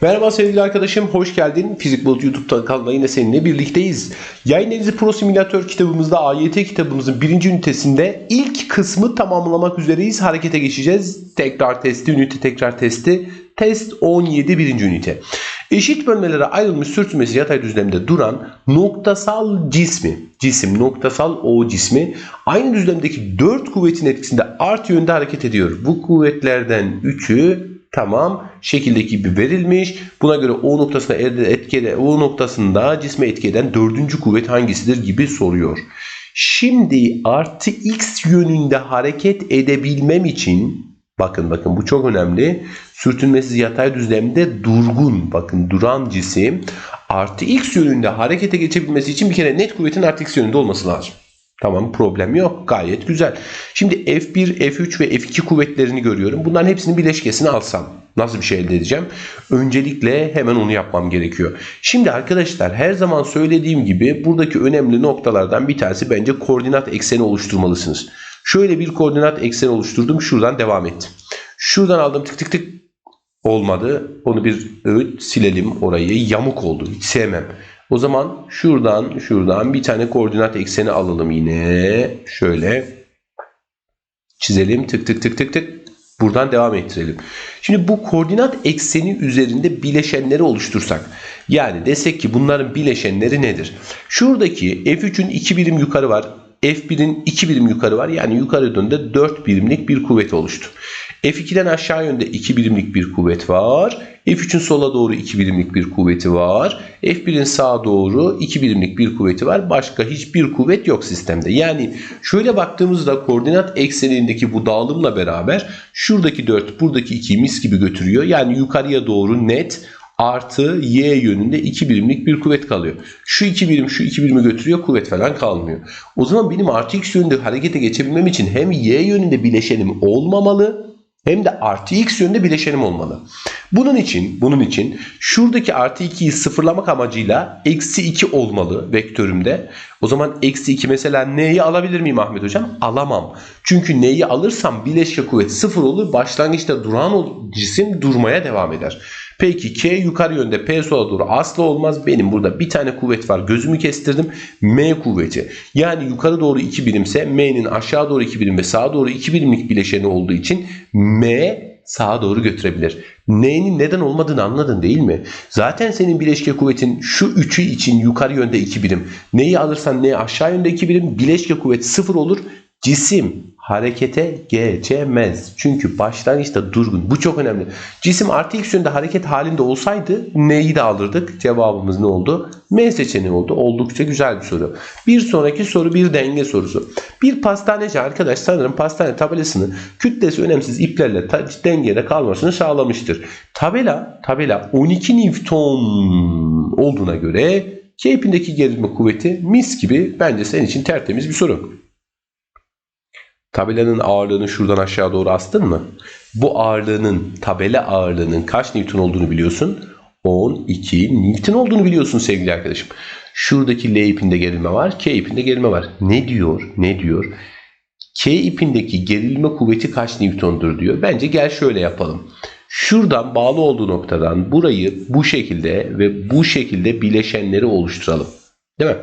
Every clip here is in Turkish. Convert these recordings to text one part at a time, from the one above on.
Merhaba sevgili arkadaşım, hoş geldin. Fizik Bulut YouTube kanalında yine seninle birlikteyiz. Yayın Denizi Pro Simülatör kitabımızda AYT kitabımızın birinci ünitesinde ilk kısmı tamamlamak üzereyiz. Harekete geçeceğiz. Tekrar testi, ünite tekrar testi. Test 17 birinci ünite. Eşit bölmelere ayrılmış sürtünmesi yatay düzlemde duran noktasal cismi, cisim, noktasal o cismi aynı düzlemdeki 4 kuvvetin etkisinde artı yönde hareket ediyor. Bu kuvvetlerden 3'ü Tamam. Şekildeki gibi verilmiş. Buna göre O noktasına etkile, O noktasında cisme etki eden dördüncü kuvvet hangisidir gibi soruyor. Şimdi artı x yönünde hareket edebilmem için bakın bakın bu çok önemli. Sürtünmesiz yatay düzlemde durgun bakın duran cisim artı x yönünde harekete geçebilmesi için bir kere net kuvvetin artı x yönünde olması lazım. Tamam problem yok. Gayet güzel. Şimdi F1, F3 ve F2 kuvvetlerini görüyorum. Bunların hepsinin bileşkesini alsam nasıl bir şey elde edeceğim? Öncelikle hemen onu yapmam gerekiyor. Şimdi arkadaşlar her zaman söylediğim gibi buradaki önemli noktalardan bir tanesi bence koordinat ekseni oluşturmalısınız. Şöyle bir koordinat ekseni oluşturdum. Şuradan devam ettim. Şuradan aldım tık tık tık olmadı. Onu bir evet, silelim orayı. Yamuk oldu. Hiç sevmem. O zaman şuradan şuradan bir tane koordinat ekseni alalım yine. Şöyle çizelim. Tık tık tık tık tık. Buradan devam ettirelim. Şimdi bu koordinat ekseni üzerinde bileşenleri oluştursak. Yani desek ki bunların bileşenleri nedir? Şuradaki F3'ün 2 birim yukarı var. F1'in 2 birim yukarı var. Yani yukarı yönde 4 birimlik bir kuvvet oluştu. F2'den aşağı yönde 2 birimlik bir kuvvet var. F3'ün sola doğru 2 birimlik bir kuvveti var. F1'in sağa doğru 2 birimlik bir kuvveti var. Başka hiçbir kuvvet yok sistemde. Yani şöyle baktığımızda koordinat eksenindeki bu dağılımla beraber şuradaki 4 buradaki 2'yi mis gibi götürüyor. Yani yukarıya doğru net artı y yönünde 2 birimlik bir kuvvet kalıyor. Şu 2 birim şu 2 birimi götürüyor kuvvet falan kalmıyor. O zaman benim artı x yönünde harekete geçebilmem için hem y yönünde bileşenim olmamalı hem de artı x yönünde bileşenim olmalı. Bunun için bunun için şuradaki artı 2'yi sıfırlamak amacıyla eksi 2 olmalı vektörümde. O zaman eksi 2 mesela neyi alabilir miyim Ahmet Hocam? Alamam. Çünkü neyi alırsam bileşke kuvvet sıfır olur. Başlangıçta duran cisim durmaya devam eder. Peki K yukarı yönde P sola doğru asla olmaz. Benim burada bir tane kuvvet var. Gözümü kestirdim. M kuvveti. Yani yukarı doğru 2 birimse M'nin aşağı doğru 2 birim ve sağa doğru 2 birimlik bileşeni olduğu için M sağa doğru götürebilir. N'nin neden olmadığını anladın değil mi? Zaten senin bileşke kuvvetin şu üçü için yukarı yönde 2 birim. Neyi alırsan ne aşağı yönde 2 birim bileşke kuvvet 0 olur. Cisim harekete geçemez. Çünkü başlangıçta durgun. Bu çok önemli. Cisim artı x yönde hareket halinde olsaydı neyi de alırdık? Cevabımız ne oldu? M seçeneği oldu. Oldukça güzel bir soru. Bir sonraki soru bir denge sorusu. Bir pastaneci arkadaş sanırım pastane tabelasını kütlesi önemsiz iplerle dengede kalmasını sağlamıştır. Tabela tabela 12 Newton olduğuna göre K ipindeki gerilme kuvveti mis gibi bence senin için tertemiz bir soru. Tabelanın ağırlığını şuradan aşağı doğru astın mı? Bu ağırlığının, tabela ağırlığının kaç Newton olduğunu biliyorsun? 12 Newton olduğunu biliyorsun sevgili arkadaşım. Şuradaki L ipinde gerilme var, K ipinde gerilme var. Ne diyor? Ne diyor? K ipindeki gerilme kuvveti kaç Newton'dur diyor. Bence gel şöyle yapalım. Şuradan bağlı olduğu noktadan burayı bu şekilde ve bu şekilde bileşenleri oluşturalım. Değil mi?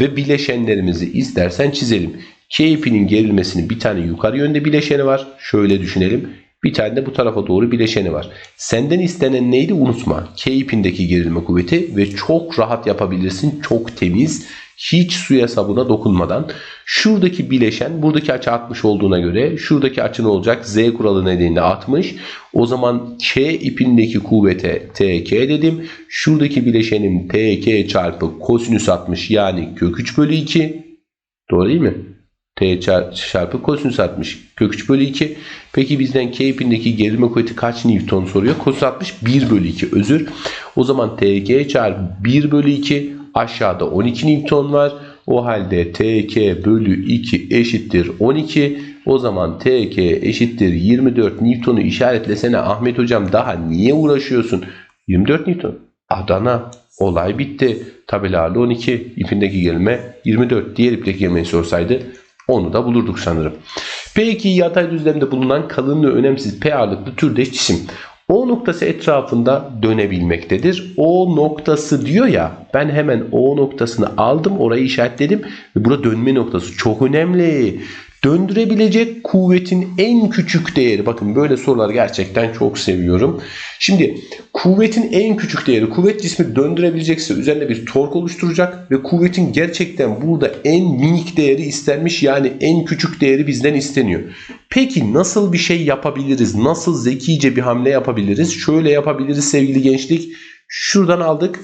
Ve bileşenlerimizi istersen çizelim. K ipinin gerilmesinin bir tane yukarı yönde bileşeni var. Şöyle düşünelim. Bir tane de bu tarafa doğru bileşeni var. Senden istenen neydi unutma. K ipindeki gerilme kuvveti ve çok rahat yapabilirsin. Çok temiz. Hiç suya sabuna dokunmadan. Şuradaki bileşen buradaki açı 60 olduğuna göre şuradaki açı ne olacak? Z kuralı nedeniyle 60. O zaman K ipindeki kuvvete TK dedim. Şuradaki bileşenim TK çarpı kosinüs 60 yani kök 3 bölü 2. Doğru değil mi? T çarpı kosinüs 60 kök 3 bölü 2. Peki bizden K ipindeki gerilme kuvveti kaç Newton soruyor? Kosinüs 60 1 bölü 2 özür. O zaman TK çarpı 1 bölü 2 aşağıda 12 Newton var. O halde TK bölü 2 eşittir 12. O zaman TK eşittir 24 Newton'u işaretlesene Ahmet hocam daha niye uğraşıyorsun? 24 Newton. Adana. Olay bitti. Tabelalı 12. ipindeki gerilme 24. Diğer ipteki gerilmeyi sorsaydı onu da bulurduk sanırım. P2 yatay düzlemde bulunan kalınlığı önemsiz P ağırlıklı türdeş cisim. O noktası etrafında dönebilmektedir. O noktası diyor ya ben hemen O noktasını aldım orayı işaretledim ve burada dönme noktası çok önemli. Döndürebilecek kuvvetin en küçük değeri. Bakın böyle sorular gerçekten çok seviyorum. Şimdi kuvvetin en küçük değeri. Kuvvet cismi döndürebilecekse üzerine bir tork oluşturacak ve kuvvetin gerçekten burada en minik değeri istenmiş. Yani en küçük değeri bizden isteniyor. Peki nasıl bir şey yapabiliriz? Nasıl zekice bir hamle yapabiliriz? Şöyle yapabiliriz sevgili gençlik. Şuradan aldık.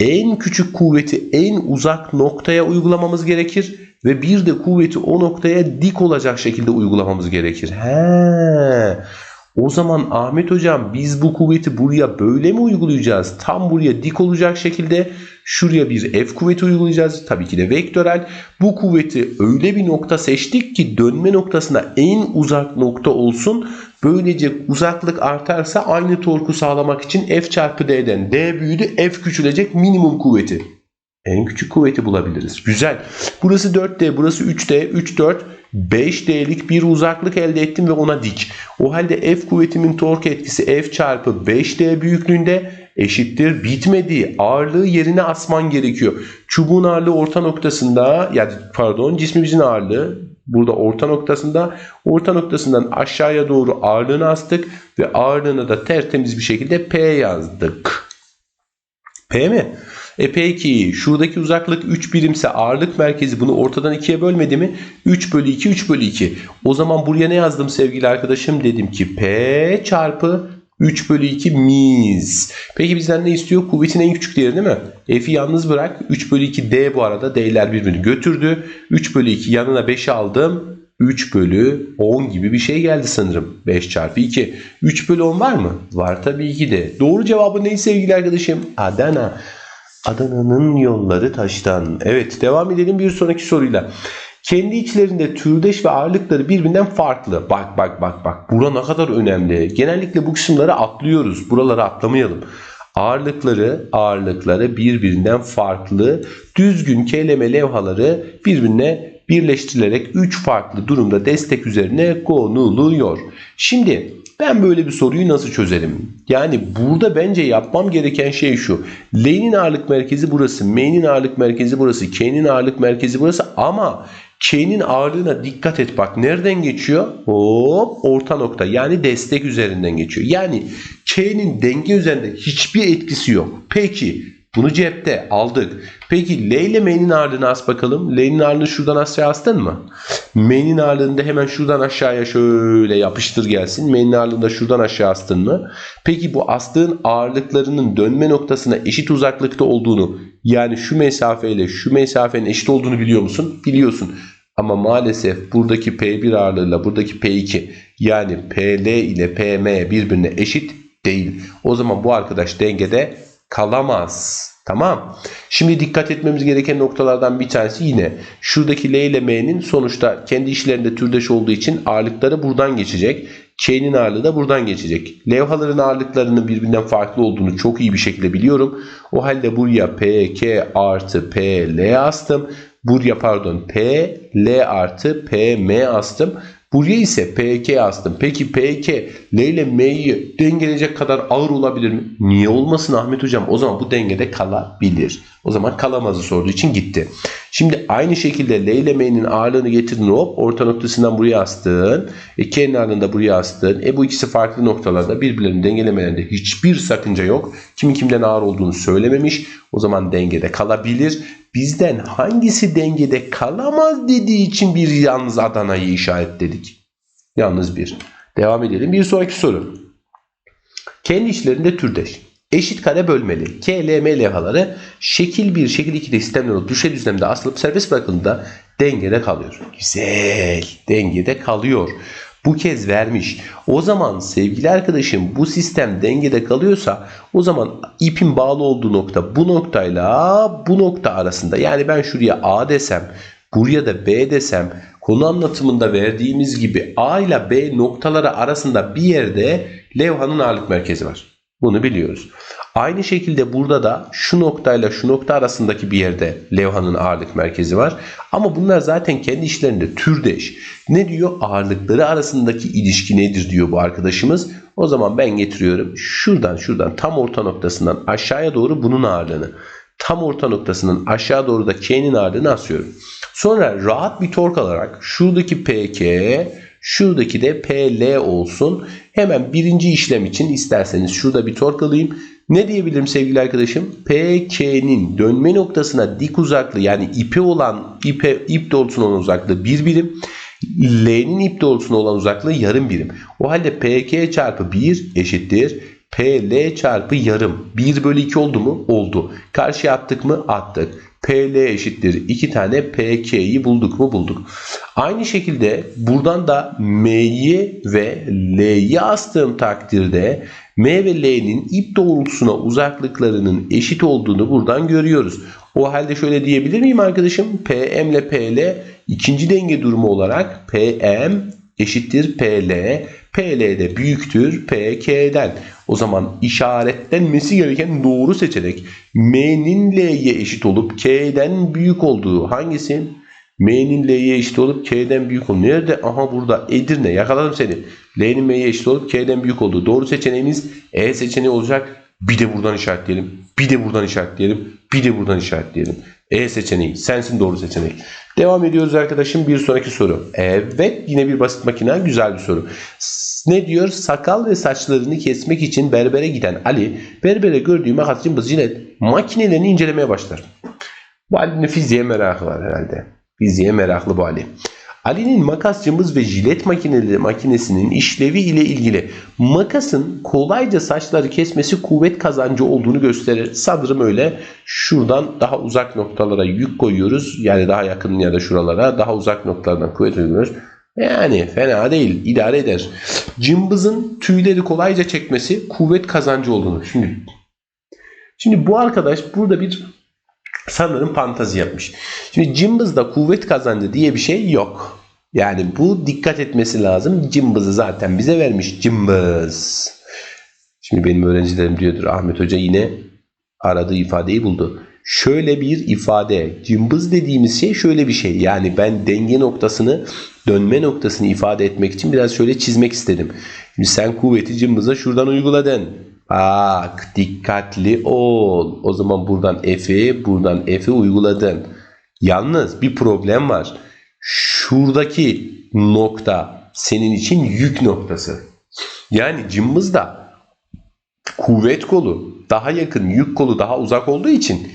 En küçük kuvveti en uzak noktaya uygulamamız gerekir ve bir de kuvveti o noktaya dik olacak şekilde uygulamamız gerekir. He. O zaman Ahmet hocam biz bu kuvveti buraya böyle mi uygulayacağız? Tam buraya dik olacak şekilde şuraya bir F kuvveti uygulayacağız. Tabii ki de vektörel. Bu kuvveti öyle bir nokta seçtik ki dönme noktasına en uzak nokta olsun. Böylece uzaklık artarsa aynı torku sağlamak için F çarpı D'den D büyüdü F küçülecek minimum kuvveti. En küçük kuvveti bulabiliriz. Güzel. Burası 4D, burası 3D, 3, 4, 5D'lik bir uzaklık elde ettim ve ona dik. O halde F kuvvetimin tork etkisi F çarpı 5D büyüklüğünde eşittir. Bitmedi. Ağırlığı yerine asman gerekiyor. Çubuğun ağırlığı orta noktasında, yani pardon cismimizin ağırlığı burada orta noktasında. Orta noktasından aşağıya doğru ağırlığını astık ve ağırlığını da tertemiz bir şekilde P yazdık. P mi? E peki şuradaki uzaklık 3 birimse ağırlık merkezi bunu ortadan ikiye bölmedi mi? 3 bölü 2 3 bölü 2. O zaman buraya ne yazdım sevgili arkadaşım? Dedim ki P çarpı 3 bölü 2 miz. Peki bizden ne istiyor? Kuvvetin en küçük değeri değil mi? F'i yalnız bırak. 3 bölü 2 D bu arada. D'ler birbirini götürdü. 3 bölü 2 yanına 5 aldım. 3 bölü 10 gibi bir şey geldi sanırım. 5 çarpı 2. 3 bölü 10 var mı? Var tabii ki de. Doğru cevabı ne sevgili arkadaşım? Adana. Adana'nın yolları taştan. Evet devam edelim bir sonraki soruyla. Kendi içlerinde türdeş ve ağırlıkları birbirinden farklı. Bak bak bak bak. Bura ne kadar önemli. Genellikle bu kısımları atlıyoruz. Buraları atlamayalım. Ağırlıkları, ağırlıkları birbirinden farklı. Düzgün kelime levhaları birbirine birleştirilerek 3 farklı durumda destek üzerine konuluyor. Şimdi ben böyle bir soruyu nasıl çözerim? Yani burada bence yapmam gereken şey şu. L'nin ağırlık merkezi burası, M'nin ağırlık merkezi burası, K'nin ağırlık merkezi burası ama K'nin ağırlığına dikkat et bak nereden geçiyor? Hop orta nokta yani destek üzerinden geçiyor. Yani K'nin denge üzerinde hiçbir etkisi yok. Peki bunu cepte aldık. Peki L ile M'nin ağırlığını as bakalım. L'nin ağırlığını şuradan aşağı astın mı? M'nin ağırlığını da hemen şuradan aşağıya şöyle yapıştır gelsin. M'nin ağırlığını da şuradan aşağı astın mı? Peki bu astığın ağırlıklarının dönme noktasına eşit uzaklıkta olduğunu yani şu mesafeyle şu mesafenin eşit olduğunu biliyor musun? Biliyorsun. Ama maalesef buradaki P1 ağırlığıyla buradaki P2 yani PL ile PM birbirine eşit değil. O zaman bu arkadaş dengede kalamaz. Tamam. Şimdi dikkat etmemiz gereken noktalardan bir tanesi yine şuradaki L ile M'nin sonuçta kendi işlerinde türdeş olduğu için ağırlıkları buradan geçecek. K'nin ağırlığı da buradan geçecek. Levhaların ağırlıklarının birbirinden farklı olduğunu çok iyi bir şekilde biliyorum. O halde buraya P, K artı P, L astım. Buraya pardon P, L artı P, M astım. Buraya ise PK astım. Peki PK L ile M'yi dengeleyecek kadar ağır olabilir mi? Niye olmasın Ahmet Hocam? O zaman bu dengede kalabilir. O zaman kalamazı sorduğu için gitti. Şimdi aynı şekilde L ile M'nin ağırlığını getirdin hop orta noktasından buraya astın. E, K'nin ağırlığını da buraya astın. E bu ikisi farklı noktalarda birbirlerini dengelemelerinde hiçbir sakınca yok. Kimin kimden ağır olduğunu söylememiş. O zaman dengede kalabilir. Bizden hangisi dengede kalamaz dediği için bir yalnız Adana'yı işaretledik. Yalnız bir. Devam edelim. Bir sonraki soru. Kendi içlerinde türdeş. Eşit kare bölmeli. K, L, M levhaları şekil 1, şekil 2'de sistemler olup düşey düzlemde asılıp serbest bırakıldığında dengede kalıyor. Güzel. Dengede kalıyor. Bu kez vermiş. O zaman sevgili arkadaşım bu sistem dengede kalıyorsa o zaman ipin bağlı olduğu nokta bu noktayla bu nokta arasında. Yani ben şuraya A desem buraya da B desem konu anlatımında verdiğimiz gibi A ile B noktaları arasında bir yerde levhanın ağırlık merkezi var. Bunu biliyoruz. Aynı şekilde burada da şu noktayla şu nokta arasındaki bir yerde levhanın ağırlık merkezi var. Ama bunlar zaten kendi işlerinde türdeş. Ne diyor? Ağırlıkları arasındaki ilişki nedir diyor bu arkadaşımız. O zaman ben getiriyorum. Şuradan şuradan tam orta noktasından aşağıya doğru bunun ağırlığını. Tam orta noktasından aşağı doğru da K'nin ağırlığını asıyorum. Sonra rahat bir tork alarak şuradaki PK, şuradaki de PL olsun. Hemen birinci işlem için isterseniz şurada bir tork alayım. Ne diyebilirim sevgili arkadaşım? PK'nin dönme noktasına dik uzaklığı yani ipi olan ipe ip doğrultusuna olan uzaklığı bir birim. L'nin ip doğrultusuna olan uzaklığı yarım birim. O halde PK çarpı 1 eşittir. PL çarpı yarım. 1 bölü 2 oldu mu? Oldu. Karşıya attık mı? Attık. PL eşittir 2 tane PK'yi bulduk mu? Bulduk. Aynı şekilde buradan da M'yi ve L'yi astığım takdirde M ve L'nin ip doğrultusuna uzaklıklarının eşit olduğunu buradan görüyoruz. O halde şöyle diyebilir miyim arkadaşım? PM ile PL ikinci denge durumu olarak PM eşittir PL. PL de büyüktür PK'den. O zaman işaretlenmesi gereken doğru seçenek M'nin L'ye eşit olup K'den büyük olduğu hangisi? M'nin L'ye eşit olup K'den büyük olduğu. Nerede? Aha burada Edirne. Yakaladım seni. L'nin M'ye eşit olup K'den büyük olduğu. Doğru seçeneğimiz E seçeneği olacak. Bir de buradan işaretleyelim. Bir de buradan işaretleyelim. Bir de buradan işaretleyelim. E seçeneği. Sensin doğru seçenek. Devam ediyoruz arkadaşım. Bir sonraki soru. Evet. Yine bir basit makine. Güzel bir soru. Ne diyor? Sakal ve saçlarını kesmek için berbere giden Ali, berbere gördüğü makas cımbız jilet makinelerini incelemeye başlar. Bu Ali'nin fiziğe merakı var herhalde. Fiziğe meraklı bu Ali. Ali'nin makas cımbız ve jilet makineleri makinesinin işlevi ile ilgili makasın kolayca saçları kesmesi kuvvet kazancı olduğunu gösterir. Sanırım öyle. Şuradan daha uzak noktalara yük koyuyoruz. Yani daha yakın ya da şuralara daha uzak noktalardan kuvvet uyguluyoruz. Yani fena değil. idare eder. Cımbızın tüyleri kolayca çekmesi kuvvet kazancı olduğunu. Şimdi Şimdi bu arkadaş burada bir sanırım fantazi yapmış. Şimdi cımbızda kuvvet kazancı diye bir şey yok. Yani bu dikkat etmesi lazım. Cımbızı zaten bize vermiş. Cımbız. Şimdi benim öğrencilerim diyordur Ahmet Hoca yine aradığı ifadeyi buldu. Şöyle bir ifade. Cımbız dediğimiz şey şöyle bir şey. Yani ben denge noktasını, dönme noktasını ifade etmek için biraz şöyle çizmek istedim. Şimdi sen kuvveti cımbıza şuradan uyguladın. Bak dikkatli ol. O zaman buradan F'i buradan F'i uyguladın. Yalnız bir problem var. Şuradaki nokta senin için yük noktası. Yani cımbızda kuvvet kolu daha yakın, yük kolu daha uzak olduğu için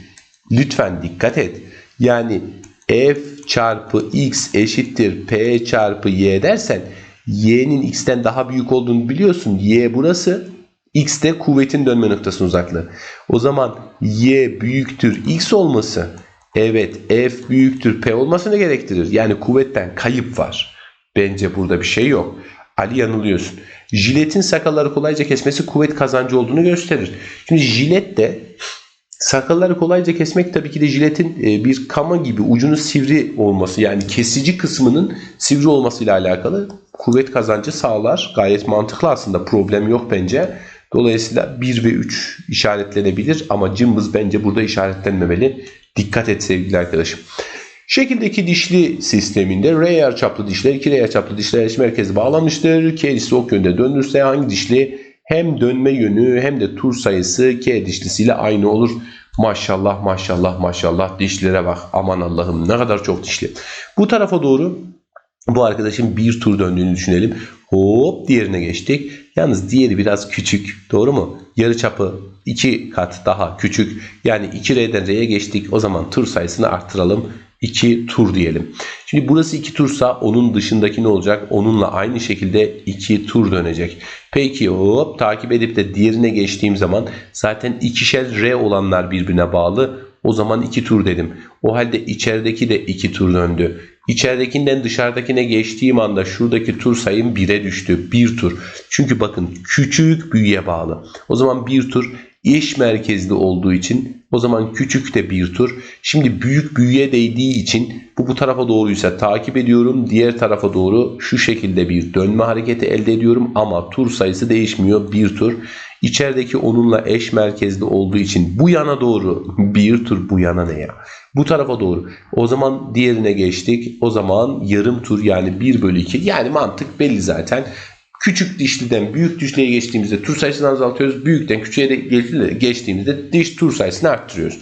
lütfen dikkat et. Yani F çarpı X eşittir P çarpı Y dersen Y'nin X'ten daha büyük olduğunu biliyorsun. Y burası. X de kuvvetin dönme noktasının uzaklığı. O zaman Y büyüktür X olması evet F büyüktür P olmasını gerektirir. Yani kuvvetten kayıp var. Bence burada bir şey yok. Ali yanılıyorsun. Jiletin sakalları kolayca kesmesi kuvvet kazancı olduğunu gösterir. Şimdi jilet de sakalları kolayca kesmek tabii ki de jiletin bir kama gibi ucunun sivri olması yani kesici kısmının sivri olmasıyla alakalı kuvvet kazancı sağlar. Gayet mantıklı aslında problem yok bence. Dolayısıyla 1 ve 3 işaretlenebilir ama cımbız bence burada işaretlenmemeli. Dikkat et sevgili arkadaşım. Şekildeki dişli sisteminde R yarıçaplı dişler 2 R yarıçaplı dişler eş merkezi bağlanmıştır. K dişli ok yönde döndürse hangi dişli hem dönme yönü hem de tur sayısı K dişlisiyle aynı olur. Maşallah maşallah maşallah dişlere bak aman Allah'ım ne kadar çok dişli. Bu tarafa doğru bu arkadaşın bir tur döndüğünü düşünelim. Hop diğerine geçtik. Yalnız diğeri biraz küçük. Doğru mu? Yarı çapı 2 kat daha küçük. Yani 2R'den R'ye geçtik. O zaman tur sayısını arttıralım. 2 tur diyelim. Şimdi burası 2 tursa onun dışındaki ne olacak? Onunla aynı şekilde 2 tur dönecek. Peki hop takip edip de diğerine geçtiğim zaman zaten ikişer R olanlar birbirine bağlı. O zaman 2 tur dedim. O halde içerideki de 2 tur döndü. İçeridekinden dışarıdakine geçtiğim anda şuradaki tur sayım 1'e düştü. 1 tur. Çünkü bakın küçük büyüye bağlı. O zaman 1 tur eş merkezli olduğu için o zaman küçük de bir tur. Şimdi büyük büyüye değdiği için bu bu tarafa doğruysa takip ediyorum. Diğer tarafa doğru şu şekilde bir dönme hareketi elde ediyorum ama tur sayısı değişmiyor. Bir tur. İçerideki onunla eş merkezli olduğu için bu yana doğru bir tur bu yana ne ya? Bu tarafa doğru. O zaman diğerine geçtik. O zaman yarım tur yani 1 bölü 2. Yani mantık belli zaten. Küçük dişliden büyük dişliye geçtiğimizde tur sayısını azaltıyoruz. Büyükten küçüğe de geçtiğimizde diş tur sayısını arttırıyoruz.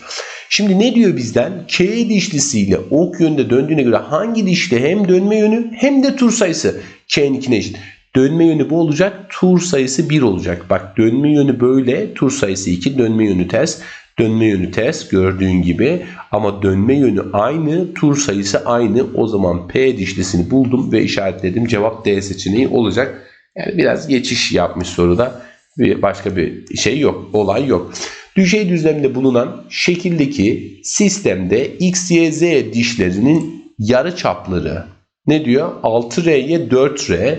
Şimdi ne diyor bizden? K dişlisiyle ok yönde döndüğüne göre hangi dişli hem dönme yönü hem de tur sayısı K'nin ikine eşit. Dönme yönü bu olacak. Tur sayısı 1 olacak. Bak dönme yönü böyle. Tur sayısı 2. Dönme yönü ters. Dönme yönü ters gördüğün gibi. Ama dönme yönü aynı. Tur sayısı aynı. O zaman P dişlisini buldum ve işaretledim. Cevap D seçeneği olacak. Yani biraz geçiş yapmış soruda. Bir başka bir şey yok. Olay yok. Düşey düzlemde bulunan şekildeki sistemde X, Y, Z dişlerinin yarı çapları ne diyor? 6R'ye 4R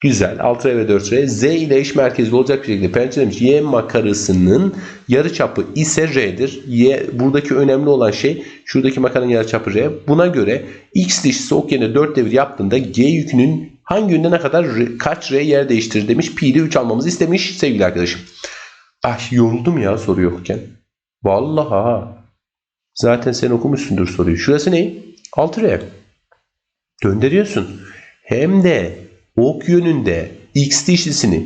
Güzel. 6R ve 4R Z ile eş merkezli olacak bir şekilde pençelemiş Y makarasının yarıçapı ise R'dir. Y buradaki önemli olan şey şuradaki makaranın yarıçapı R. Buna göre X dişlisi ok yerine 4 devir yaptığında G yükünün hangi yönde ne kadar R, kaç R yer değiştirir demiş. Pi'de 3 almamızı istemiş sevgili arkadaşım. Ah yoruldum ya soru yokken. Vallahi. Zaten sen okumuşsundur soruyu. Şurası ne? 6R. Döndürüyorsun. Hem de ok yönünde x dişlisini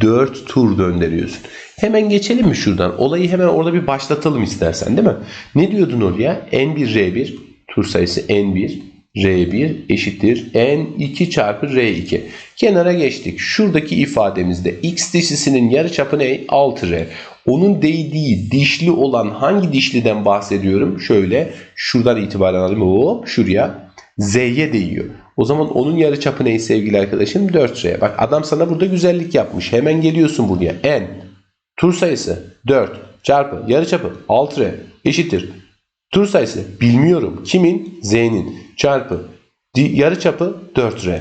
4 tur döndürüyorsun. Hemen geçelim mi şuradan? Olayı hemen orada bir başlatalım istersen değil mi? Ne diyordun oraya? N1 R1 tur sayısı N1 R1 eşittir N2 çarpı R2. Kenara geçtik. Şuradaki ifademizde x dişlisinin yarıçapı ne? 6R. Onun değdiği dişli olan hangi dişliden bahsediyorum? Şöyle şuradan itibaren alayım. Hop şuraya Z'ye değiyor. O zaman onun yarıçapı ne sevgili arkadaşım? 4R. Bak adam sana burada güzellik yapmış. Hemen geliyorsun buraya. N tur sayısı 4 çarpı yarıçapı 6R eşittir. Tur sayısı bilmiyorum. Kimin? Z'nin çarpı yarıçapı 4R.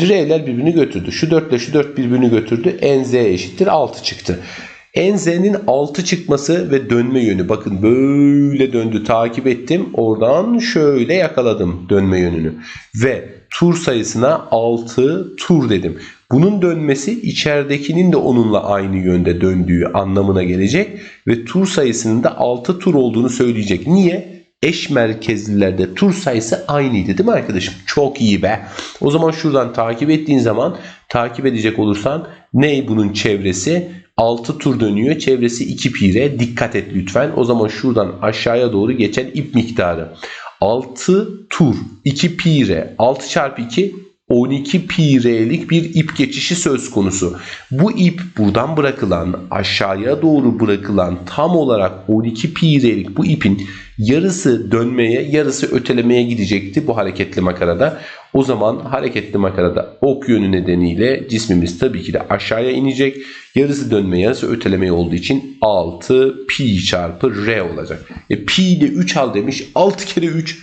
R'ler birbirini götürdü. Şu 4 ile şu 4 birbirini götürdü. NZ eşittir 6 çıktı. NZ'nin 6 çıkması ve dönme yönü. Bakın böyle döndü. Takip ettim. Oradan şöyle yakaladım dönme yönünü. Ve tur sayısına 6 tur dedim. Bunun dönmesi içeridekinin de onunla aynı yönde döndüğü anlamına gelecek. Ve tur sayısının da 6 tur olduğunu söyleyecek. Niye? Eş merkezlilerde tur sayısı aynıydı değil mi arkadaşım? Çok iyi be. O zaman şuradan takip ettiğin zaman takip edecek olursan ne bunun çevresi? 6 tur dönüyor. Çevresi 2 pire. Dikkat et lütfen. O zaman şuradan aşağıya doğru geçen ip miktarı. 6 tur 2 pire 6 çarpı 2 12 pirelik bir ip geçişi söz konusu. Bu ip buradan bırakılan aşağıya doğru bırakılan tam olarak 12 pirelik bu ipin yarısı dönmeye yarısı ötelemeye gidecekti bu hareketli makarada. O zaman hareketli makarada ok yönü nedeniyle cismimiz tabii ki de aşağıya inecek. Yarısı dönme yarısı ötelemeye olduğu için 6 pi çarpı r olacak. E, pi de 3 al demiş 6 kere 3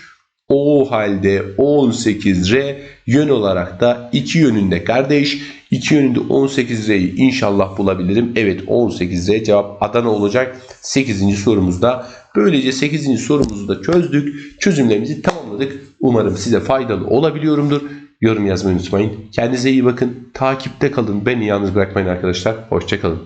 o halde 18R yön olarak da iki yönünde kardeş. İki yönünde 18R'yi inşallah bulabilirim. Evet 18R cevap Adana olacak 8. sorumuzda. Böylece 8. sorumuzu da çözdük. Çözümlerimizi tamamladık. Umarım size faydalı olabiliyorumdur. Yorum yazmayı unutmayın. Kendinize iyi bakın. Takipte kalın. Beni yalnız bırakmayın arkadaşlar. Hoşçakalın.